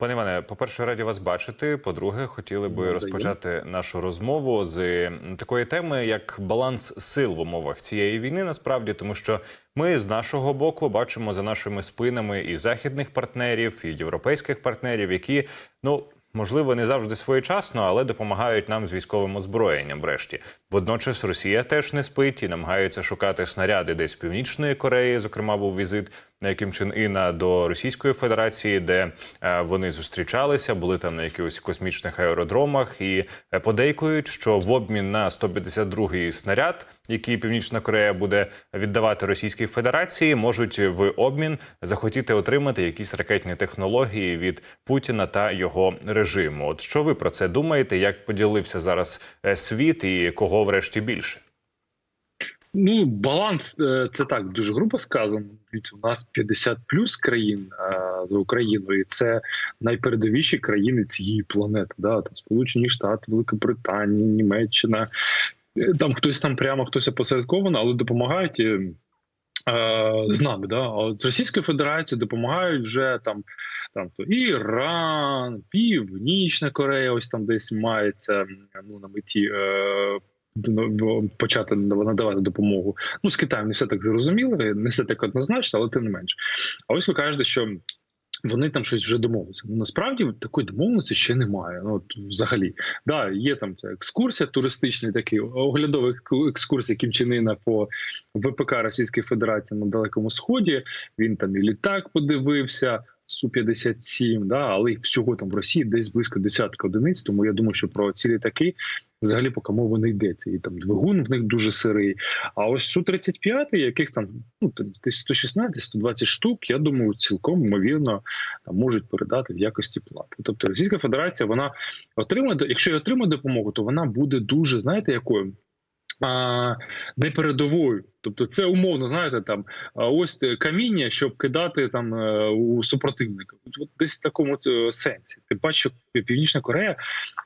Пане Іване, по-перше, раді вас бачити. По-друге, хотіли би розпочати нашу розмову з такої теми, як баланс сил в умовах цієї війни. Насправді, тому що ми з нашого боку бачимо за нашими спинами і західних партнерів, і європейських партнерів, які ну. Можливо, не завжди своєчасно, але допомагають нам з військовим озброєнням. Врешті, водночас, Росія теж не спить і намагається шукати снаряди десь в північної Кореї. Зокрема, був візит Кім Чен Іна до Російської Федерації, де е, вони зустрічалися, були там на якихось космічних аеродромах, і е, подейкують, що в обмін на 152-й снаряд, який Північна Корея буде віддавати Російській Федерації, можуть в обмін захотіти отримати якісь ракетні технології від Путіна та його режиму. От що ви про це думаєте? Як поділився зараз е, світ і кого врешті більше? Ну, баланс е, це так дуже грубо сказано. Дивіться, у нас 50 плюс країн е, за Україною, і це найпередовіші країни цієї планети. Да? Там Сполучені Штати, Велика Британія, Німеччина. Е, Там хтось там прямо, хтось опосередковано, але допомагають. е, З нами, да, а з Російською Федерацією допомагають вже там, там то Іран, Північна Корея, ось там десь мається ну на меті е, почати надавати допомогу. Ну з Китаєм не все так зрозуміло, не все так однозначно, але тим не менш. А ось ви кажете, що. Вони там щось вже домовилися. Ну насправді такої домовленості ще немає. Ну от взагалі, да, є там ця екскурсія туристична, такий оглядовий ек- екскурсія Кім по ВПК Російської Федерації на Далекому Сході. Він там і літак подивився. Су 57 да, але всього там в Росії десь близько десятка одиниць. Тому я думаю, що про ці літаки взагалі по кому вони йдеться. І там двигун в них дуже сирий. А ось су 35 яких там ну там десь 116-120 штук, я думаю, цілком ймовірно там можуть передати в якості плати. Тобто Російська Федерація вона отримує якщо й отримує допомогу, то вона буде дуже знаєте якою. А, не передовою, тобто це умовно, знаєте, там ось каміння, щоб кидати там е, у супротивника. От, десь в такому е, сенсі. Ти бачиш, що Північна Корея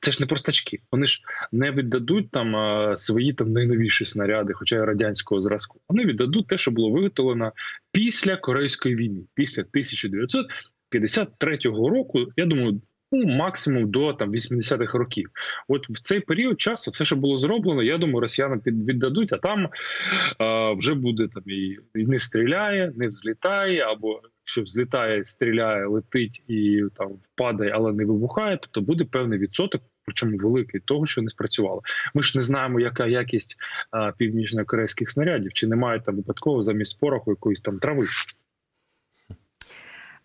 це ж не простачки. Вони ж не віддадуть там свої там найновіші снаряди, хоча й радянського зразку. Вони віддадуть те, що було виготовлено після Корейської війни, після 1953 року. Я думаю. Ну, максимум до там 80-х років, от в цей період часу все, що було зроблено, я думаю, росіяни під віддадуть, а там а, вже буде там і, і не стріляє, не взлітає, або якщо взлітає, стріляє, летить і там впадає, але не вибухає. Тобто буде певний відсоток, причому великий того, що не спрацювало. Ми ж не знаємо, яка якість північно-корейських снарядів, чи немає там випадково замість пороху якоїсь там трави.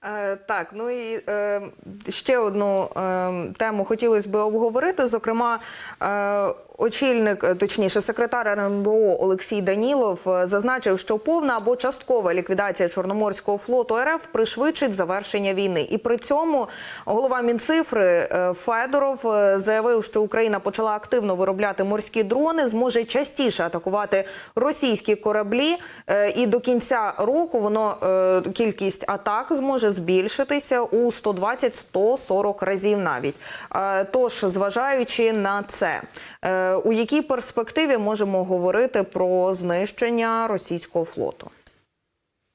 Е, Так, ну і е, ще одну е, тему хотілося би обговорити. Зокрема, е, очільник, е, точніше, секретар РНБО Олексій Данілов е, зазначив, що повна або часткова ліквідація Чорноморського флоту РФ пришвидшить завершення війни. І при цьому голова Мінцифри Федоров заявив, що Україна почала активно виробляти морські дрони, зможе частіше атакувати російські кораблі, е, і до кінця року воно е, кількість атак зможе збільшитися у 120-140 разів навіть. Е, Тож, зважаючи на це, е, у якій перспективі можемо говорити про знищення російського флоту?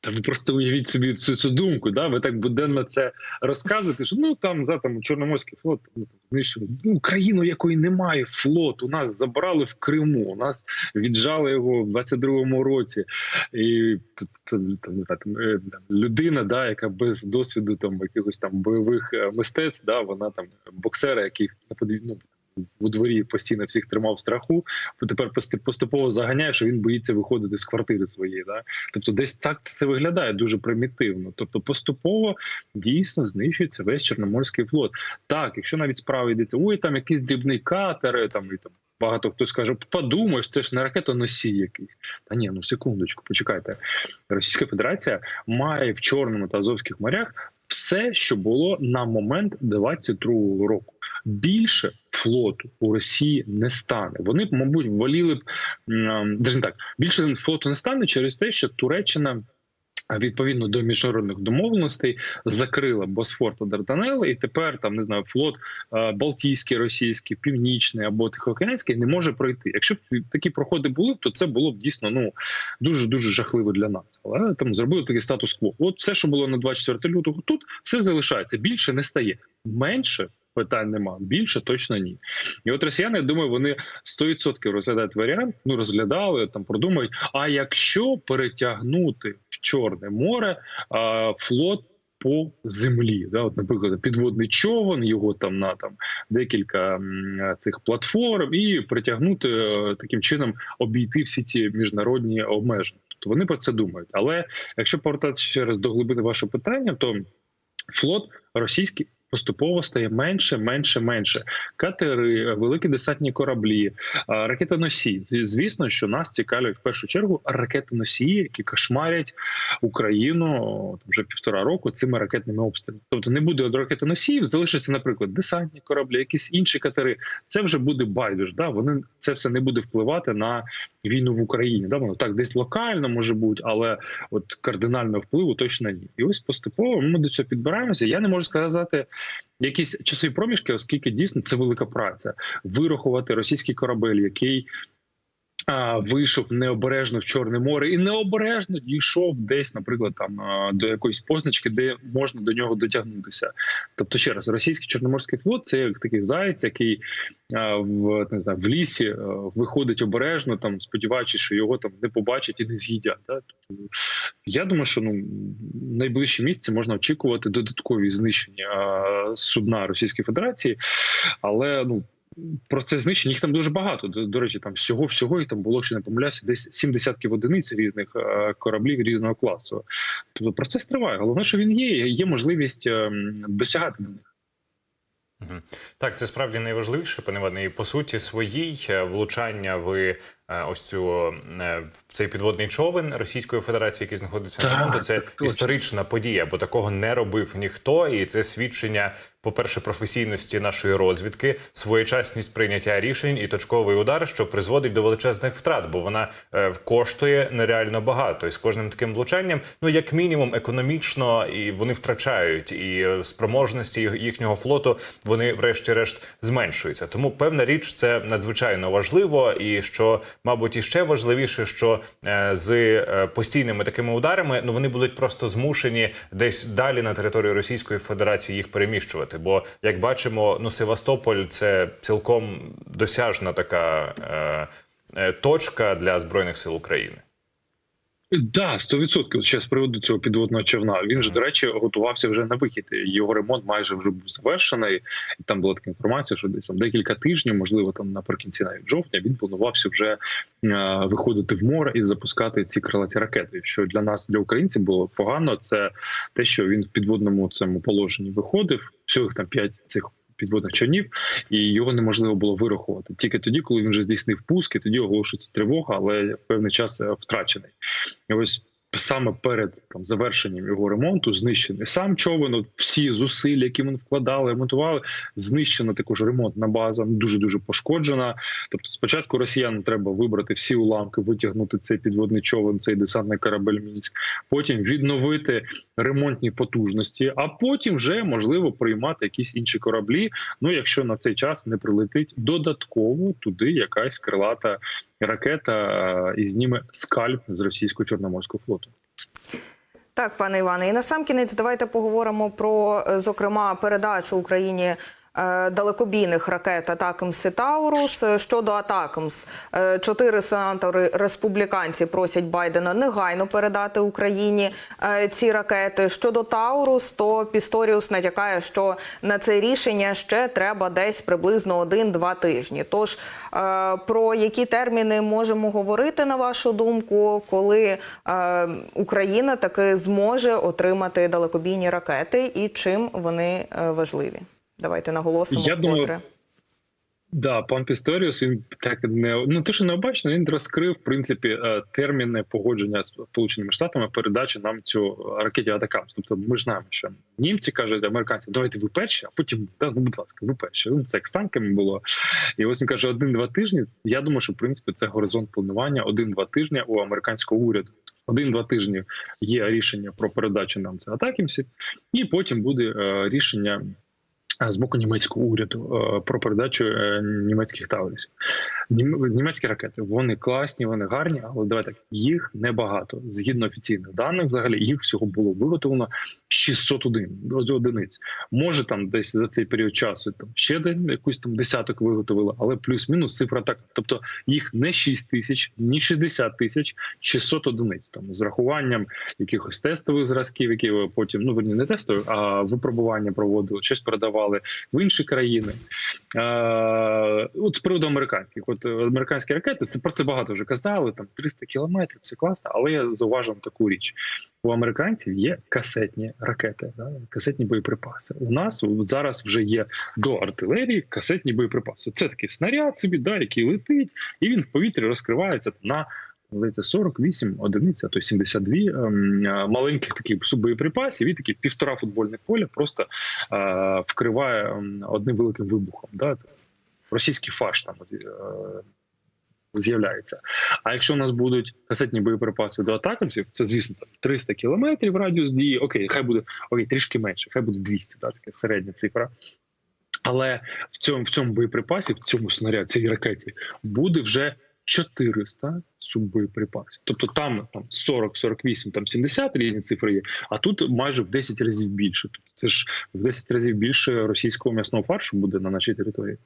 Та ви просто уявіть собі цю, цю думку, да? ви так буденно це розказуєте, що ну там за там Чорноморський флот ну, знищили ну, країну, якої немає флоту. Нас забрали в Криму, У нас віджали його в 22-му році. І там, не знаю, там, е, людина, да, яка без досвіду там якихось там бойових е, мистецтв, да, вона там боксера, яких ну, у дворі постійно всіх тримав в страху, тепер поступово заганяє, що він боїться виходити з квартири своєї. Да? Тобто, десь так це виглядає дуже примітивно. Тобто, поступово дійсно знищується весь Чорноморський флот. Так, якщо навіть справа йдеться, ой, там якісь дрібний катери, там і там. Багато хто скаже, подумаєш, це ж не ракетоносій якийсь. Та ні, ну секундочку, почекайте. Російська Федерація має в Чорному та Азовських морях все, що було на момент 22-го року. Більше флоту у Росії не стане. Вони б, мабуть, воліли б не так. Більше флоту не стане через те, що Туреччина відповідно до міжнародних домовленостей закрила Босфор та Дарданели, і тепер там не знаю, флот Балтійський, російський, північний або Тихоокеанський не може пройти. Якщо б такі проходи були, то це було б дійсно ну дуже дуже жахливо для нас. Але там зробили такий статус-кво. От все, що було на 24 лютого, тут все залишається. Більше не стає. Менше питань нема. Більше точно ні. І от росіяни, я думаю, вони 100% розглядають варіант. Ну розглядали там, продумають. А якщо перетягнути в Чорне море а, флот. По землі, да, от, наприклад, підводний човен, його там на там декілька цих платформ, і притягнути е, таким чином обійти всі ці міжнародні обмеження. Тобто вони про це думають. Але якщо повертатися ще раз до глибини вашого питання, то флот російський поступово стає менше, менше, менше. Катери, великі десантні кораблі, а, ракетоносії. Звісно, що нас цікавлять в першу чергу ракетоносії, які кошмарять Україну вже півтора року цими ракетними обстрілами. Тобто не буде ракетоносіїв, залишиться, наприклад, десантні кораблі, якісь інші катери. Це вже буде байдуже. Да? Вони це все не буде впливати на війну в Україні. Да? Воно так десь локально може бути, але от кардинального впливу точно ні. І ось поступово ми до цього підбираємося. Я не можу сказати якісь часові проміжки, оскільки дійсно це велика праця. Вирахувати російський корабель, який. Вийшов необережно в Чорне море і необережно дійшов десь, наприклад, там до якоїсь позначки, де можна до нього дотягнутися. Тобто, ще раз, російський чорноморський флот це як такий заяць, який в не знаю, в лісі виходить обережно, там сподіваючись, що його там не побачать і не з'їдять. Да? Тобто, я думаю, що ну найближчі місяці можна очікувати додаткові знищення судна Російської Федерації, але ну. Про це знищення їх там дуже багато. До, до речі, там всього всього їх там було, якщо не помиляюся, десь сім десятків одиниць різних е, кораблів різного класу. Тобто процес триває. Головне, що він є, є можливість е, досягати до них. Так, це справді найважливіше, пане Іване. І по суті своїй е, влучання в ось цю е, цей підводний човен Російської Федерації, який знаходиться на Так, ремонту, це так історична подія, бо такого не робив ніхто, і це свідчення. По-перше, професійності нашої розвідки, своєчасність прийняття рішень і точковий удар, що призводить до величезних втрат, бо вона е, коштує нереально багато. І з кожним таким влучанням, ну як мінімум, економічно, і вони втрачають і е, спроможності їх- їхнього флоту вони, врешті-решт, зменшуються. Тому певна річ це надзвичайно важливо, і що, мабуть, іще важливіше, що е, з е, постійними такими ударами ну вони будуть просто змушені десь далі на територію Російської Федерації їх переміщувати. Бо як бачимо, ну Севастополь це цілком досяжна така е, точка для збройних сил України. Да, 100%. Ще з приводу цього підводного човна. Він же, до речі, готувався вже на вихід. Його ремонт майже вже був завершений. І там була така інформація, що десь там декілька тижнів, можливо, там наприкінці навіть жовтня, він планувався вже е, виходити в море і запускати ці крилаті ракети. Що для нас, для українців, було погано. Це те, що він в підводному цьому положенні виходив. Всього там п'ять цих. Підводних човнів, і його неможливо було вирахувати тільки тоді, коли він вже здійснив пуск, і тоді оголошується тривога, але певний час е, втрачений. І ось саме перед там завершенням його ремонту знищений сам човен, всі зусилля, які вони вкладали, ремонтували, знищена також ремонтна база, дуже дуже пошкоджена. Тобто, спочатку росіянам треба вибрати всі уламки, витягнути цей підводний човен, цей десантний корабель Мінськ, потім відновити ремонтні потужності, а потім вже можливо приймати якісь інші кораблі. Ну якщо на цей час не прилетить додатково туди якась крилата ракета е, і зніме скальп з російського чорноморського флоту. Так, пане Іване, і на сам кінець давайте поговоримо про, е, зокрема, передачу Україні. Е, Далекобійних ракет Атакамс і Таурус Е, щодо Атакамс, е, чотири сенатори республіканці просять Байдена негайно передати Україні ці ракети. Щодо Таурус, то Пісторіус натякає, що на це рішення ще треба десь приблизно один-два тижні. Тож про які терміни можемо говорити на вашу думку, коли Україна таки зможе отримати далекобійні ракети, і чим вони важливі? Давайте наголосимо Я думаю, вкотре. Да, пан Пісторіус він так не ну те, що необачно, він розкрив в принципі е, терміни погодження з Сполученими Штатами передачі нам цю ракеті Атакамс. Тобто, ми ж знаємо, що німці кажуть, американці, давайте ви перші, а потім да, ну, будь ласка, ви перші. Ну це як з танками було. І ось він каже, один-два тижні. Я думаю, що в принципі це горизонт планування один-два тижні у американського уряду. один-два тижні є рішення про передачу нам це атакімсів, і потім буде е, рішення. З боку німецького уряду е, про передачу е, німецьких таурісів. Нім- Німецькі ракети вони класні, вони гарні, але давай так їх небагато. Згідно офіційних даних, взагалі їх всього було виготовлено 600 один, одиниць. Може там десь за цей період часу там ще день якусь там десяток виготовили, але плюс-мінус цифра така. Тобто їх не 6 тисяч, ні 60 тисяч, 600 одиниць. Там з рахуванням якихось тестових зразків, які потім ну верні не тестові, а випробування проводили, щось передавали в інші країни. Е, от з приводу американських, от американські ракети, це про це багато вже казали. Там 300 кілометрів, це класно. Але я зауважив таку річ: у американців є касетні ракети, да, касетні боєприпаси. У нас зараз вже є до артилерії касетні боєприпаси. Це такий снаряд собі, да, який летить, і він в повітрі розкривається на. здається, 48 одиниць, а то 72 ем, е, маленьких таких суббоєприпасів, і такі півтора футбольних поля просто е, вкриває ем, одним великим вибухом. Да? Російський фарш там е, з'являється. А якщо у нас будуть касетні боєприпаси до атакамсів, це звісно там 300 кілометрів радіус дії. Окей, хай буде окей, трішки менше, хай буде 200, да, така середня цифра. Але в цьому в цьому боєприпасі, в цьому снаряді, цій ракеті буде вже 400 суббоєприпасів. Тобто там, там 40, 48, там 70 різні цифри є, а тут майже в 10 разів більше. Тобто це ж в 10 разів більше російського м'ясного фаршу буде на нашій території.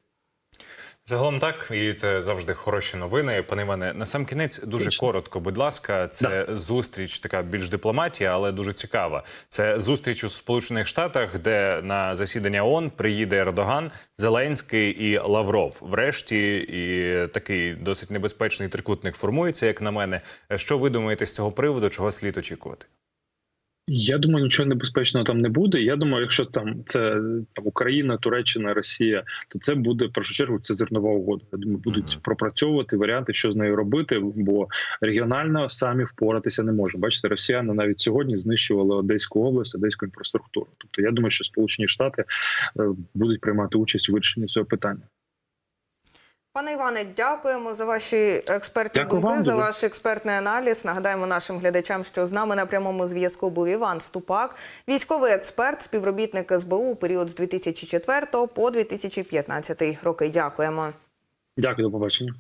Загалом так, і це завжди хороші новини. Пане Іване, на сам кінець дуже Точно. коротко, будь ласка. Це зустріч, така більш дипломатія, але дуже цікава. Це зустріч у Сполучених Штатах, де на засідання ООН приїде Ердоган, Зеленський і Лавров. Врешті, і такий досить небезпечний трикутник формується, як на мене. Що ви думаєте з цього приводу? Чого слід очікувати? Я думаю, нічого небезпечного там не буде. Я думаю, якщо там це там Україна, Туреччина, Росія, то це буде в першу чергу це зернова угода. Я думаю, будуть пропрацьовувати варіанти, що з нею робити, бо регіонально самі впоратися не можуть. Бачите, росіяни навіть сьогодні знищували Одеську область, одеську інфраструктуру. Тобто, я думаю, що Сполучені Штати е, будуть приймати участь у вирішенні цього питання. Пане Іване, дякуємо за ваші експертні Дякую думки, вам за ваш експертний аналіз. Нагадаємо нашим глядачам, що з нами на прямому зв'язку був Іван Ступак, військовий експерт, співробітник СБУ у період з 2004 по 2015 роки. Дякуємо. Дякую, до побачення.